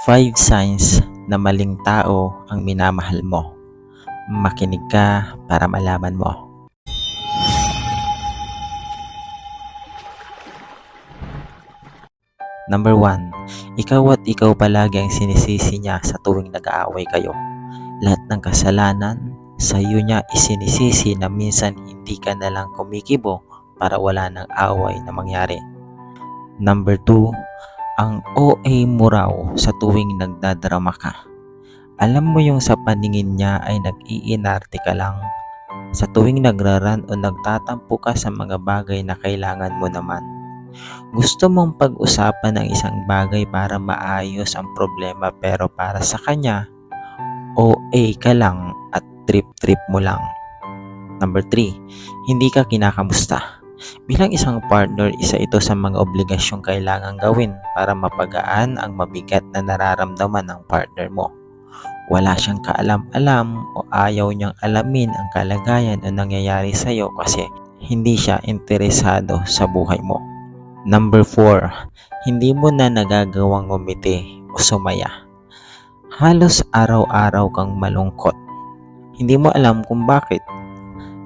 Five signs na maling tao ang minamahal mo. Makinig ka para malaman mo. Number 1. Ikaw at ikaw palagi ang sinisisi niya sa tuwing nag-aaway kayo. Lahat ng kasalanan, sa iyo niya isinisisi na minsan hindi ka na lang kumikibo para wala ng away na mangyari. Number 2. Ang OA mo raw sa tuwing nagdadrama ka. Alam mo yung sa paningin niya ay nag-iinarte ka lang. Sa tuwing nagraran o nagtatampo ka sa mga bagay na kailangan mo naman. Gusto mong pag-usapan ng isang bagay para maayos ang problema pero para sa kanya, OA ka lang at trip-trip mo lang. Number 3, hindi ka kinakamusta. Bilang isang partner, isa ito sa mga obligasyong kailangan gawin para mapagaan ang mabigat na nararamdaman ng partner mo. Wala siyang kaalam-alam o ayaw niyang alamin ang kalagayan o nangyayari sa iyo kasi hindi siya interesado sa buhay mo. Number 4, hindi mo na nagagawang umiti o sumaya. Halos araw-araw kang malungkot. Hindi mo alam kung bakit.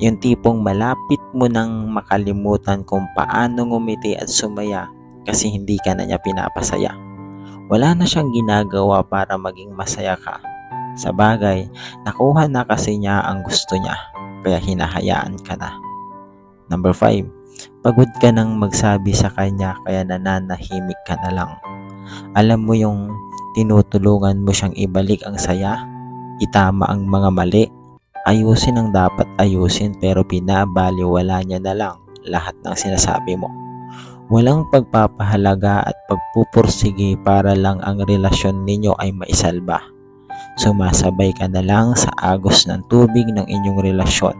Yung tipong malapit mo nang makalimutan kung paano ngumiti at sumaya kasi hindi ka na niya pinapasaya. Wala na siyang ginagawa para maging masaya ka. Sa bagay, nakuha na kasi niya ang gusto niya, kaya hinahayaan ka na. Number 5. Pagod ka nang magsabi sa kanya kaya nananahimik ka na lang. Alam mo yung tinutulungan mo siyang ibalik ang saya, itama ang mga mali, ayusin ang dapat ayusin pero pinabaliwala niya na lang lahat ng sinasabi mo. Walang pagpapahalaga at pagpupursige para lang ang relasyon ninyo ay maisalba. Sumasabay ka na lang sa agos ng tubig ng inyong relasyon.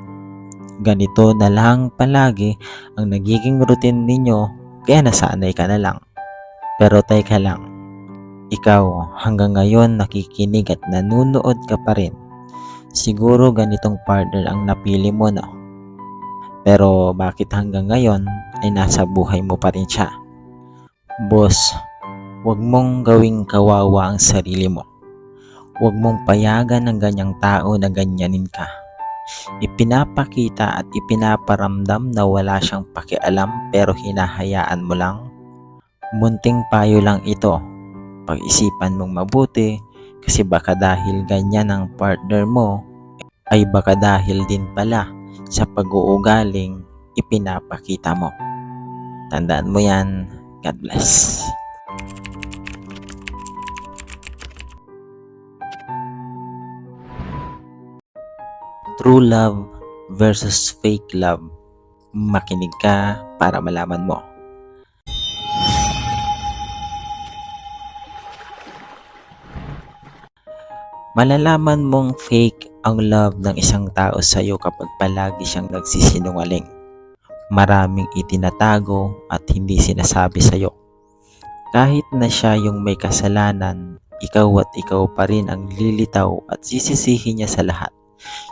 Ganito na lang palagi ang nagiging routine ninyo kaya nasanay ka na lang. Pero teka lang, ikaw hanggang ngayon nakikinig at nanunood ka pa rin. Siguro ganitong partner ang napili mo no? Pero bakit hanggang ngayon ay nasa buhay mo pa rin siya? Boss, huwag mong gawing kawawa ang sarili mo. Huwag mong payagan ng ganyang tao na ganyanin ka. Ipinapakita at ipinaparamdam na wala siyang pakialam pero hinahayaan mo lang. Munting payo lang ito. Pag-isipan mong mabuti kasi baka dahil ganyan ang partner mo ay baka dahil din pala sa pag-uugaling ipinapakita mo. Tandaan mo yan. God bless. True love versus fake love. Makinig ka para malaman mo. Malalaman mong fake ang love ng isang tao sa iyo kapag palagi siyang nagsisinungaling. Maraming itinatago at hindi sinasabi sa iyo. Kahit na siya yung may kasalanan, ikaw at ikaw pa rin ang lilitaw at sisisihin niya sa lahat.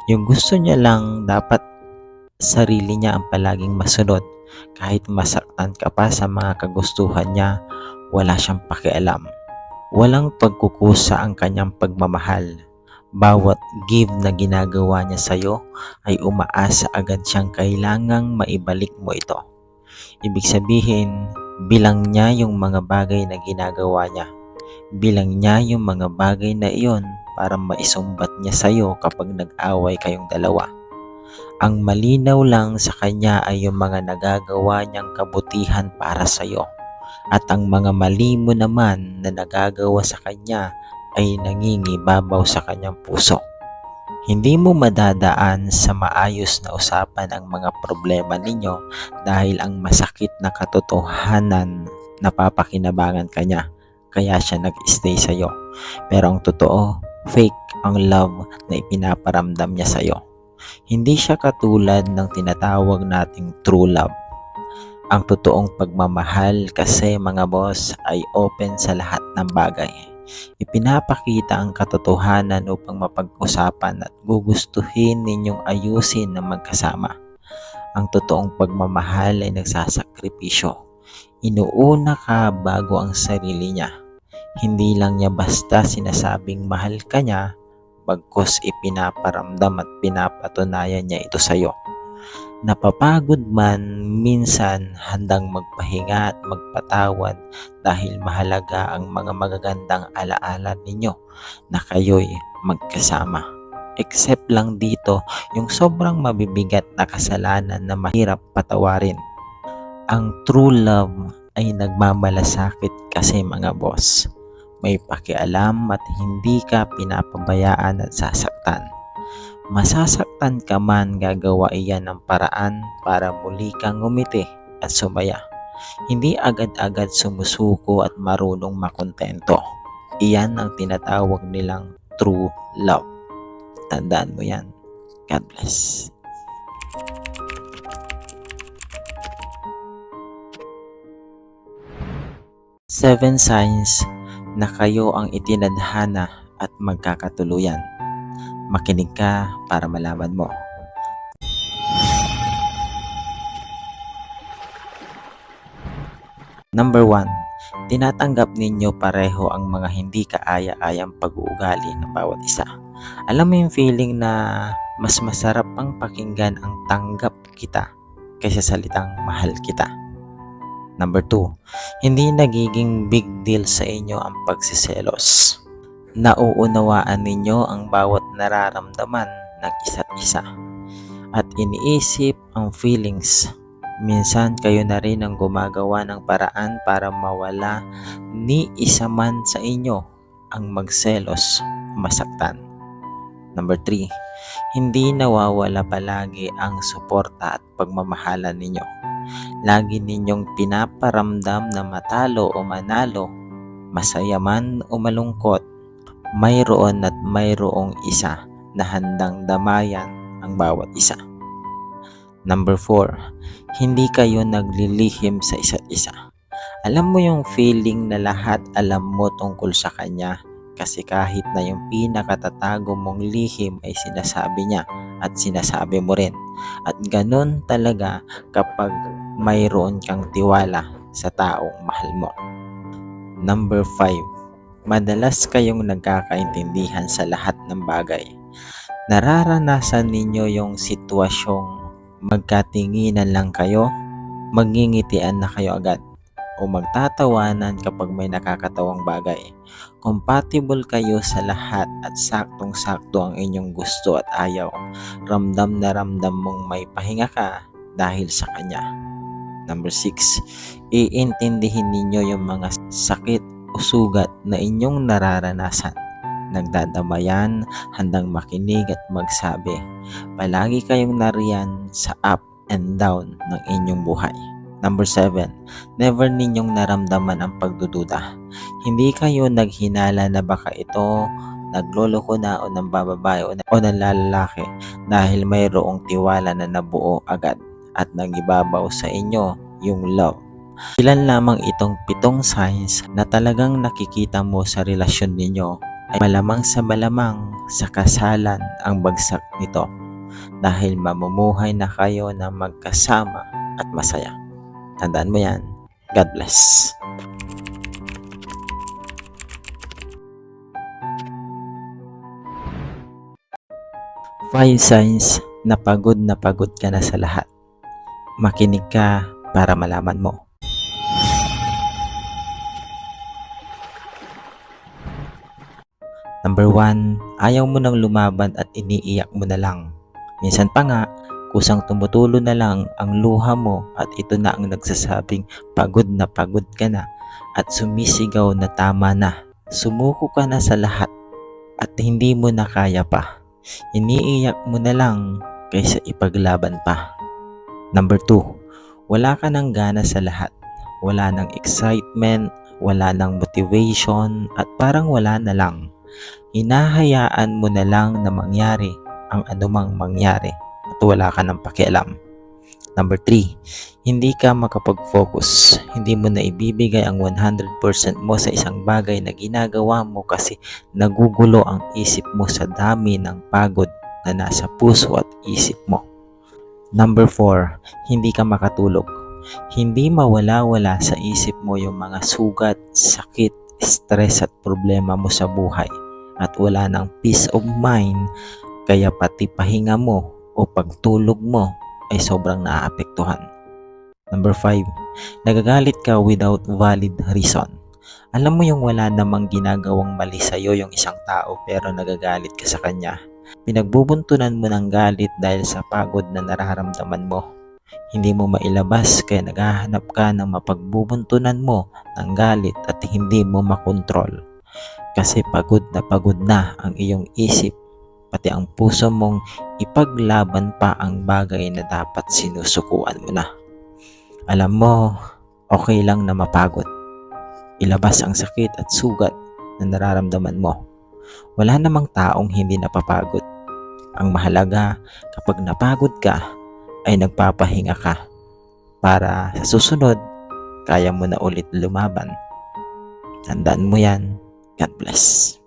Yung gusto niya lang dapat sarili niya ang palaging masunod. Kahit masaktan ka pa sa mga kagustuhan niya, wala siyang pakialam. Walang pagkukusa ang kanyang pagmamahal. Bawat give na ginagawa niya sa iyo ay umaasa agad siyang kailangang maibalik mo ito. Ibig sabihin, bilang niya yung mga bagay na ginagawa niya. Bilang niya yung mga bagay na iyon para maisumbat niya sa iyo kapag nag-away kayong dalawa. Ang malinaw lang sa kanya ay yung mga nagagawa niyang kabutihan para sa iyo at ang mga mali mo naman na nagagawa sa kanya ay nangingibabaw sa kanyang puso. Hindi mo madadaan sa maayos na usapan ang mga problema ninyo dahil ang masakit na katotohanan napapakinabangan kanya kaya siya nag-stay sa iyo. Pero ang totoo, fake ang love na ipinaparamdam niya sa iyo. Hindi siya katulad ng tinatawag nating true love ang totoong pagmamahal kasi mga boss ay open sa lahat ng bagay. Ipinapakita ang katotohanan upang mapag-usapan at gugustuhin ninyong ayusin na magkasama. Ang totoong pagmamahal ay nagsasakripisyo. Inuuna ka bago ang sarili niya. Hindi lang niya basta sinasabing mahal ka niya, bagkus ipinaparamdam at pinapatunayan niya ito sa'yo. Napapagod man, minsan handang magpahinga at magpatawad dahil mahalaga ang mga magagandang alaala ninyo na kayo'y magkasama. Except lang dito yung sobrang mabibigat na kasalanan na mahirap patawarin. Ang true love ay nagmamalasakit kasi mga boss. May pakialam at hindi ka pinapabayaan at sasaktan. Masasaktan ka man gagawa iyan ng paraan para muli kang ngumiti at sumaya. Hindi agad-agad sumusuko at marunong makontento. Iyan ang tinatawag nilang true love. Tandaan mo yan. God bless. Seven signs na kayo ang itinadhana at magkakatuluyan. Makinig ka para malaman mo. Number 1. Tinatanggap ninyo pareho ang mga hindi kaaya-ayang pag-uugali ng bawat isa. Alam mo yung feeling na mas masarap pang pakinggan ang tanggap kita kaysa salitang mahal kita. Number 2. Hindi nagiging big deal sa inyo ang pagsiselos. Nauunawaan ninyo ang bawat nararamdaman ng isa't isa. At iniisip ang feelings. Minsan kayo na rin ang gumagawa ng paraan para mawala ni isa man sa inyo ang magselos masaktan. Number 3. Hindi nawawala palagi ang suporta at pagmamahala ninyo. Lagi ninyong pinaparamdam na matalo o manalo, masaya man o malungkot, mayroon at mayroong isa na handang damayan ang bawat isa. Number 4. Hindi kayo naglilihim sa isa't isa. Alam mo yung feeling na lahat alam mo tungkol sa kanya kasi kahit na yung pinakatatago mong lihim ay sinasabi niya at sinasabi mo rin. At ganun talaga kapag mayroon kang tiwala sa taong mahal mo. Number 5. Madalas kayong nagkakaintindihan sa lahat ng bagay. Nararanasan ninyo yung sitwasyong magkatinginan lang kayo, magngingitian na kayo agad, o magtatawanan kapag may nakakatawang bagay. Compatible kayo sa lahat at saktong-sakto ang inyong gusto at ayaw. Ramdam na ramdam mong may pahinga ka dahil sa kanya. Number 6. Iintindihin ninyo yung mga sakit o sugat na inyong nararanasan. Nagdadamayan, handang makinig at magsabi. Palagi kayong nariyan sa up and down ng inyong buhay. Number 7. Never ninyong naramdaman ang pagdududa. Hindi kayo naghinala na baka ito nagloloko na o ng bababae o, o ng lalaki dahil mayroong tiwala na nabuo agad at nagibabaw sa inyo yung love. Ilan lamang itong pitong signs na talagang nakikita mo sa relasyon ninyo ay malamang sa malamang sa kasalan ang bagsak nito dahil mamumuhay na kayo na magkasama at masaya. Tandaan mo yan. God bless. Five signs na pagod na pagod ka na sa lahat. Makinig ka para malaman mo. Number 1, ayaw mo nang lumaban at iniiyak mo na lang. Minsan pa nga, kusang tumutulo na lang ang luha mo at ito na ang nagsasabing pagod na pagod ka na at sumisigaw na tama na. Sumuko ka na sa lahat at hindi mo na kaya pa. Iniiyak mo na lang kaysa ipaglaban pa. Number 2, wala ka ng gana sa lahat. Wala ng excitement, wala ng motivation at parang wala na lang. Hinahayaan mo na lang na mangyari ang anumang mangyari at wala ka ng pakialam. Number 3, hindi ka makapag-focus. Hindi mo na ibibigay ang 100% mo sa isang bagay na ginagawa mo kasi nagugulo ang isip mo sa dami ng pagod na nasa puso at isip mo. Number 4, hindi ka makatulog. Hindi mawala-wala sa isip mo yung mga sugat, sakit, stress at problema mo sa buhay at wala ng peace of mind kaya pati pahinga mo o pagtulog mo ay sobrang naaapektuhan. Number 5. Nagagalit ka without valid reason. Alam mo yung wala namang ginagawang mali sa'yo yung isang tao pero nagagalit ka sa kanya. Pinagbubuntunan mo ng galit dahil sa pagod na nararamdaman mo. Hindi mo mailabas kaya naghahanap ka ng mapagbubuntunan mo ng galit at hindi mo makontrol. Kasi pagod na pagod na ang iyong isip pati ang puso mong ipaglaban pa ang bagay na dapat sinusukuan mo na. Alam mo, okay lang na mapagod. Ilabas ang sakit at sugat na nararamdaman mo. Wala namang taong hindi napapagod. Ang mahalaga, kapag napagod ka, ay nagpapahinga ka para sa susunod, kaya mo na ulit lumaban. Tandaan mo yan. God bless.